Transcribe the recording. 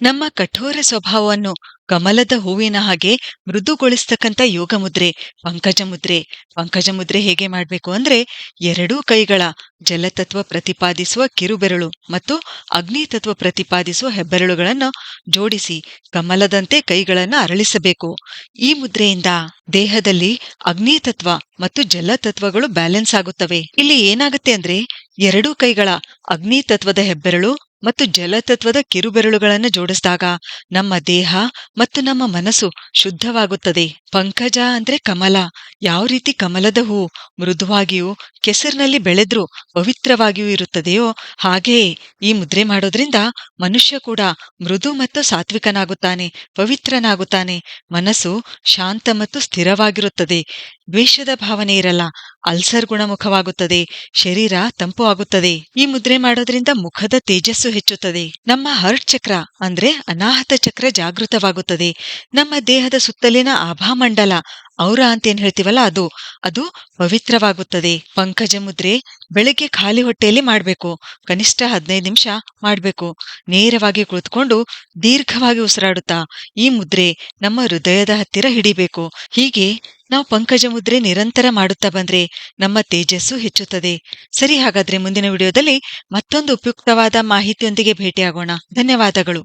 ನಮ್ಮ ಕಠೋರ ಸ್ವಭಾವವನ್ನು ಕಮಲದ ಹೂವಿನ ಹಾಗೆ ಮೃದುಗೊಳಿಸ್ತಕ್ಕಂಥ ಯೋಗ ಮುದ್ರೆ ಪಂಕಜ ಮುದ್ರೆ. ಪಂಕಜ ಮುದ್ರೆ ಹೇಗೆ ಮಾಡಬೇಕು ಅಂದ್ರೆ ಎರಡೂ ಕೈಗಳ ಜಲತತ್ವ ಪ್ರತಿಪಾದಿಸುವ ಕಿರುಬೆರಳು ಮತ್ತು ಅಗ್ನಿ ತತ್ವ ಪ್ರತಿಪಾದಿಸುವ ಹೆಬ್ಬೆರಳುಗಳನ್ನು ಜೋಡಿಸಿ ಕಮಲದಂತೆ ಕೈಗಳನ್ನು ಅರಳಿಸಬೇಕು. ಈ ಮುದ್ರೆಯಿಂದ ದೇಹದಲ್ಲಿ ಅಗ್ನಿ ತತ್ವ ಮತ್ತು ಜಲತತ್ವಗಳು ಬ್ಯಾಲೆನ್ಸ್ ಆಗುತ್ತವೆ. ಇಲ್ಲಿ ಏನಾಗುತ್ತೆ ಅಂದ್ರೆ ಎರಡೂ ಕೈಗಳ ಅಗ್ನಿ ತತ್ವದ ಹೆಬ್ಬೆರಳು ಮತ್ತು ಜಲತತ್ವದ ಕಿರುಬೆರಳುಗಳನ್ನು ಜೋಡಿಸಿದಾಗ ನಮ್ಮ ದೇಹ ಮತ್ತು ನಮ್ಮ ಮನಸ್ಸು ಶುದ್ಧವಾಗುತ್ತದೆ. ಪಂಕಜ ಅಂದ್ರೆ ಕಮಲ. ಯಾವ ರೀತಿ ಕಮಲದ ಹೂ ಮೃದುವಾಗಿಯೂ ಕೆಸರಿನಲ್ಲಿ ಬೆಳೆದ್ರೂ ಪವಿತ್ರವಾಗಿಯೂ ಇರುತ್ತದೆಯೋ ಹಾಗೆಯೇ ಈ ಮುದ್ರೆ ಮಾಡೋದ್ರಿಂದ ಮನುಷ್ಯ ಕೂಡ ಮೃದು ಮತ್ತು ಸಾತ್ವಿಕನಾಗುತ್ತಾನೆ, ಪವಿತ್ರನಾಗುತ್ತಾನೆ. ಮನಸ್ಸು ಶಾಂತ ಮತ್ತು ಸ್ಥಿರವಾಗಿರುತ್ತದೆ. ದ್ವೇಷದ ಭಾವನೆ ಇರಲ್ಲ, ಅಲ್ಸರ್ ಗುಣಮುಖವಾಗುತ್ತದೆ, ಶರೀರ ತಂಪು ಆಗುತ್ತದೆ. ಈ ಮುದ್ರೆ ಮಾಡೋದ್ರಿಂದ ಮುಖದ ತೇಜಸ್ಸು ಹೆಚ್ಚುತ್ತದೆ. ನಮ್ಮ ಹರ್ಟ್ ಚಕ್ರ ಅಂದ್ರೆ ಅನಾಹತ ಚಕ್ರ ಜಾಗೃತವಾಗುತ್ತದೆ. ನಮ್ಮ ದೇಹದ ಸುತ್ತಲಿನ ಆಭಾಮಂಡಲ, ಔರ ಅಂತ ಏನ್ ಹೇಳ್ತೀವಲ್ಲ ಅದು ಅದು ಪವಿತ್ರವಾಗುತ್ತದೆ. ಪಂಕಜ ಮುದ್ರೆ ಬೆಳಗ್ಗೆ ಖಾಲಿ ಹೊಟ್ಟೆಯಲ್ಲಿ ಮಾಡ್ಬೇಕು. ಕನಿಷ್ಠ ಹದಿನೈದು ನಿಮಿಷ ಮಾಡ್ಬೇಕು. ನೇರವಾಗಿ ಕುಳಿತುಕೊಂಡು ದೀರ್ಘವಾಗಿ ಉಸಿರಾಡುತ್ತಾ ಈ ಮುದ್ರೆ ನಮ್ಮ ಹೃದಯದ ಹತ್ತಿರ ಹಿಡಿಬೇಕು. ಹೀಗೆ ನಾವು ಪಂಕಜ ಮುದ್ರೆ ನಿರಂತರ ಮಾಡುತ್ತಾ ಬಂದ್ರೆ ನಮ್ಮ ತೇಜಸ್ಸು ಹೆಚ್ಚುತ್ತದೆ. ಸರಿ ಹಾಗಾದ್ರೆ ಮುಂದಿನ ವಿಡಿಯೋದಲ್ಲಿ ಮತ್ತೊಂದು ಉಪಯುಕ್ತವಾದ ಮಾಹಿತಿಯೊಂದಿಗೆ ಭೇಟಿಯಾಗೋಣ. ಧನ್ಯವಾದಗಳು.